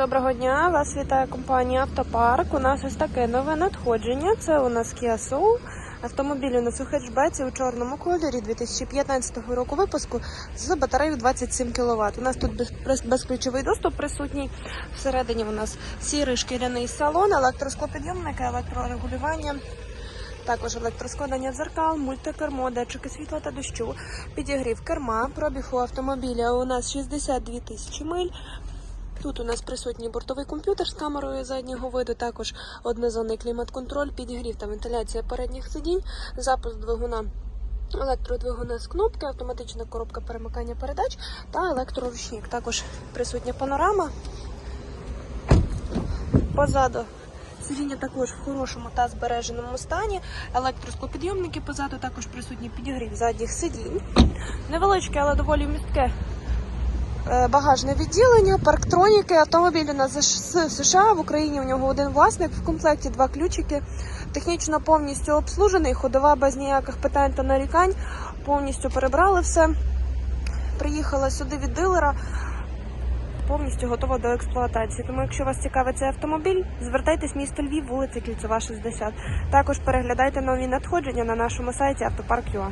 доброго дня! Вас вітає компанія Автопарк. У нас ось таке нове надходження. Це у нас Kia Soul. Автомобіль у нас у хетчбеці у чорному кольорі 2015 року випуску з батареєю 27 кВт. У нас тут без- безключовий доступ присутній. Всередині у нас сірий шкіряний салон, електросклопідйомники, електрорегулювання. Також електроскладання дзеркал, мультикермо, датчики світла та дощу, підігрів керма, пробіг у автомобіля у нас 62 тисячі миль. Тут у нас присутній бортовий комп'ютер з камерою заднього виду, також однозонний клімат-контроль, підігрів та вентиляція передніх сидінь, запуск двигуна. Електродвигуна з кнопки, автоматична коробка перемикання передач та електроручник. Також присутня панорама. Позаду сидіння також в хорошому та збереженому стані. Електросклопідйомники позаду також присутній підігрів задніх сидінь. Невеличке, але доволі містке багажне відділення, парктроніки. Нас з США. В Україні у нього один власник в комплекті, два ключики. Технічно повністю обслужений, ходова без ніяких питань та нарікань. Повністю перебрали все. Приїхала сюди від дилера. Повністю готова до експлуатації. Тому, якщо вас цікавить цей автомобіль, звертайтесь в місто Львів, вулиця Кільцева, 60. Також переглядайте нові надходження на нашому сайті автопарк.ua.